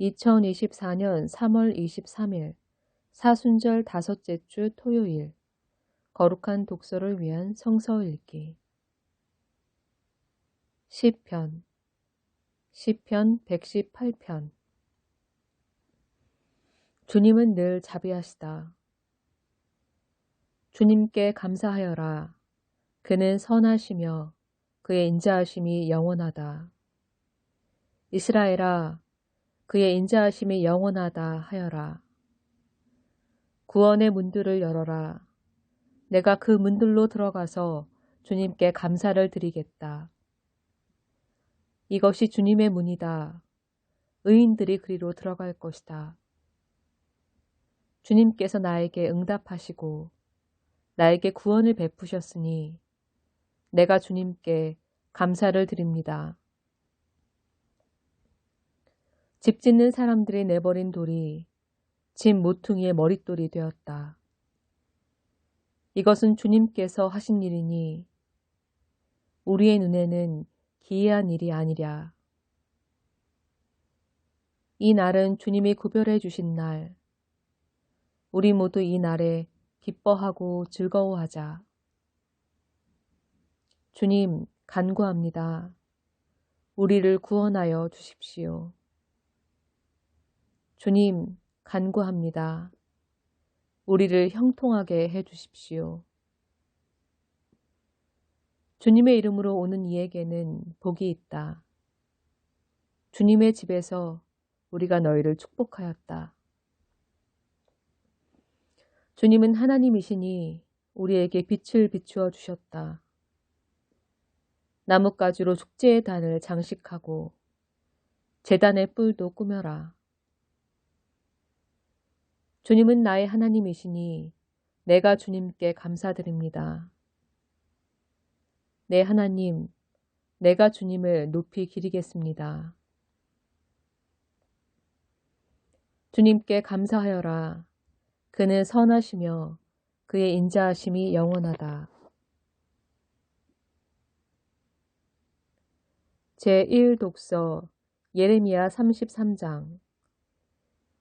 2024년 3월 23일 사순절 다섯째 주 토요일 거룩한 독서를 위한 성서 읽기 시편 시편 118편 주님은 늘 자비하시다. 주님께 감사하여라. 그는 선하시며 그의 인자하심이 영원하다. 이스라엘아 그의 인자하심이 영원하다 하여라. 구원의 문들을 열어라. 내가 그 문들로 들어가서 주님께 감사를 드리겠다. 이것이 주님의 문이다. 의인들이 그리로 들어갈 것이다. 주님께서 나에게 응답하시고 나에게 구원을 베푸셨으니 내가 주님께 감사를 드립니다. 집 짓는 사람들이 내버린 돌이 집 모퉁이의 머릿돌이 되었다. 이것은 주님께서 하신 일이니 우리의 눈에는 기이한 일이 아니랴. 이 날은 주님이 구별해 주신 날. 우리 모두 이 날에 기뻐하고 즐거워하자. 주님, 간구합니다. 우리를 구원하여 주십시오. 주님, 간구합니다. 우리를 형통하게 해 주십시오. 주님의 이름으로 오는 이에게는 복이 있다. 주님의 집에서 우리가 너희를 축복하였다. 주님은 하나님이시니 우리에게 빛을 비추어 주셨다. 나뭇가지로 축제의 단을 장식하고 재단의 뿔도 꾸며라. 주님은 나의 하나님이시니 내가 주님께 감사드립니다. 내 네, 하나님, 내가 주님을 높이 기리겠습니다. 주님께 감사하여라. 그는 선하시며 그의 인자하심이 영원하다. 제1독서 예레미야 33장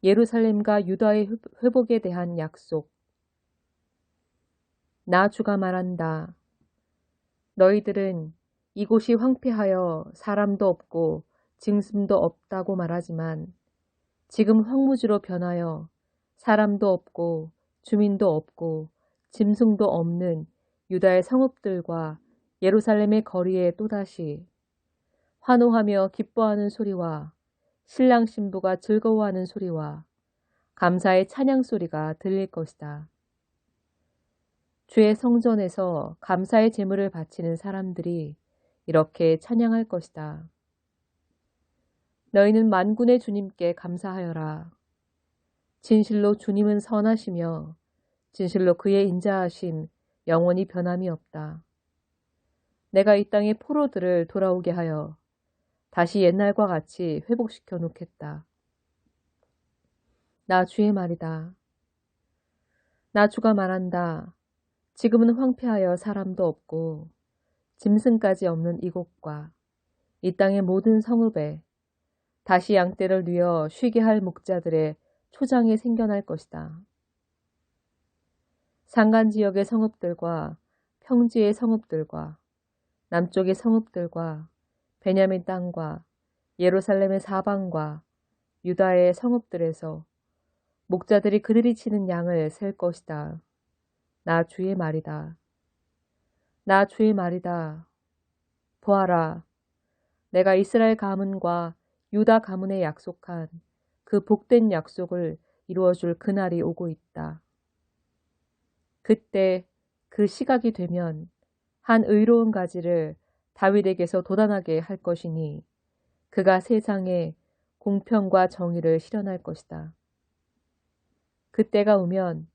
예루살렘과 유다의 회복에 대한 약속. 나 주가 말한다. 너희들은 이곳이 황폐하여 사람도 없고 짐승도 없다고 말하지만 지금 황무지로 변하여 사람도 없고 주민도 없고 짐승도 없는 유다의 성읍들과 예루살렘의 거리에 또다시 환호하며 기뻐하는 소리와 신랑 신부가 즐거워하는 소리와 감사의 찬양 소리가 들릴 것이다. 주의 성전에서 감사의 제물을 바치는 사람들이 이렇게 찬양할 것이다. 너희는 만군의 주님께 감사하여라. 진실로 주님은 선하시며 진실로 그의 인자하심 영원히 변함이 없다. 내가 이 땅의 포로들을 돌아오게 하여 다시 옛날과 같이 회복시켜 놓겠다. 나 주의 말이다. 나 주가 말한다. 지금은 황폐하여 사람도 없고 짐승까지 없는 이곳과 이 땅의 모든 성읍에 다시 양떼를 뉘어 쉬게 할 목자들의 초장이 생겨날 것이다. 산간 지역의 성읍들과 평지의 성읍들과 남쪽의 성읍들과 베냐민 땅과 예루살렘의 사방과 유다의 성읍들에서 목자들이 그들이 치는 양을 셀 것이다. 나 주의 말이다. 나 주의 말이다. 보아라. 내가 이스라엘 가문과 유다 가문에 약속한 그 복된 약속을 이루어줄 그날이 오고 있다. 그때 그 시각이 되면 한 의로운 가지를 다윗에게서 도단하게 할 것이니 그가 세상에 공평과 정의를 실현할 것이다. 그때가 오면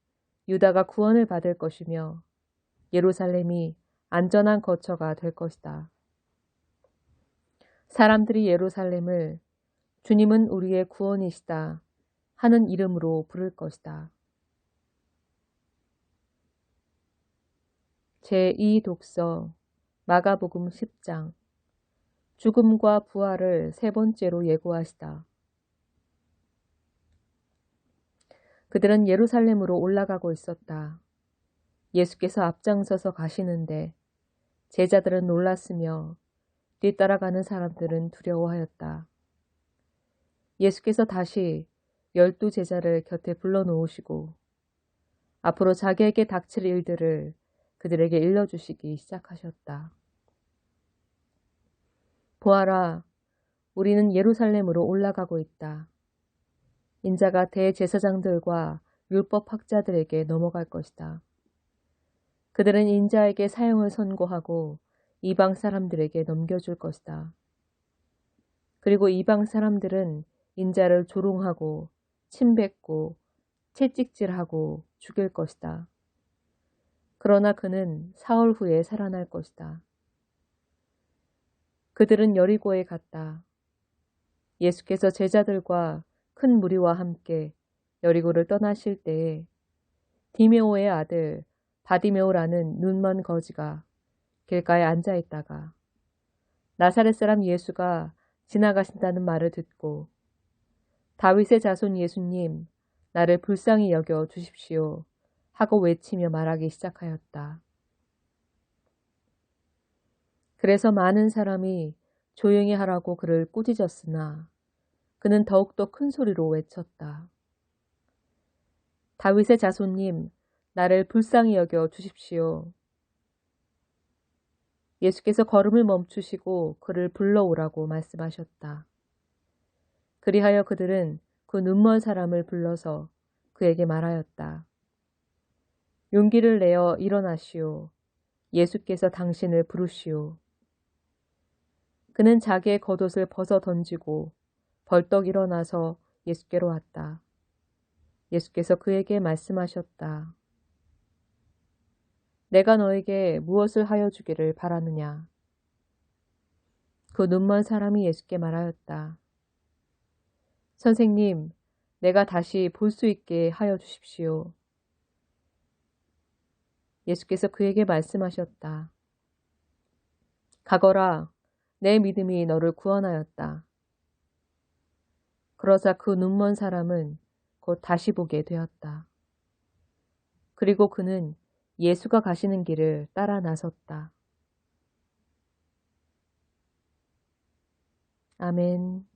유다가 구원을 받을 것이며 예루살렘이 안전한 거처가 될 것이다. 사람들이 예루살렘을 주님은 우리의 구원이시다 하는 이름으로 부를 것이다. 제2독서 마가복음 10장 죽음과 부활을 세 번째로 예고하시다. 그들은 예루살렘으로 올라가고 있었다. 예수께서 앞장서서 가시는데 제자들은 놀랐으며 뒤따라가는 사람들은 두려워하였다. 예수께서 다시 열두 제자를 곁에 불러놓으시고 앞으로 자기에게 닥칠 일들을 그들에게 일러주시기 시작하셨다. 보아라, 우리는 예루살렘으로 올라가고 있다. 인자가 대제사장들과 율법학자들에게 넘어갈 것이다. 그들은 인자에게 사형을 선고하고 이방 사람들에게 넘겨줄 것이다. 그리고 이방 사람들은 인자를 조롱하고 침뱉고 채찍질하고 죽일 것이다. 그러나 그는 사흘 후에 살아날 것이다. 그들은 여리고에 갔다. 예수께서 제자들과 큰 무리와 함께 여리고를 떠나실 때에 디메오의 아들 바디메오라는 눈먼 거지가 길가에 앉아 있다가 나사렛 사람 예수가 지나가신다는 말을 듣고 다윗의 자손 예수님 나를 불쌍히 여겨 주십시오 하고 외치며 말하기 시작하였다. 그래서 많은 사람이 조용히 하라고 그를 꾸짖었으나 그는 더욱더 큰 소리로 외쳤다. 다윗의 자손님, 나를 불쌍히 여겨 주십시오. 예수께서 걸음을 멈추시고 그를 불러오라고 말씀하셨다. 그리하여 그들은 그 눈먼 사람을 불러서 그에게 말하였다. 용기를 내어 일어나시오. 예수께서 당신을 부르시오. 그는 자기의 겉옷을 벗어 던지고 벌떡 일어나서 예수께로 왔다. 예수께서 그에게 말씀하셨다. 내가 너에게 무엇을 하여 주기를 바라느냐? 그 눈먼 사람이 예수께 말하였다. 선생님, 내가 다시 볼 수 있게 하여 주십시오. 예수께서 그에게 말씀하셨다. 가거라, 내 믿음이 너를 구원하였다. 그러자 그 눈먼 사람은 곧 다시 보게 되었다. 그리고 그는 예수가 가시는 길을 따라 나섰다. 아멘.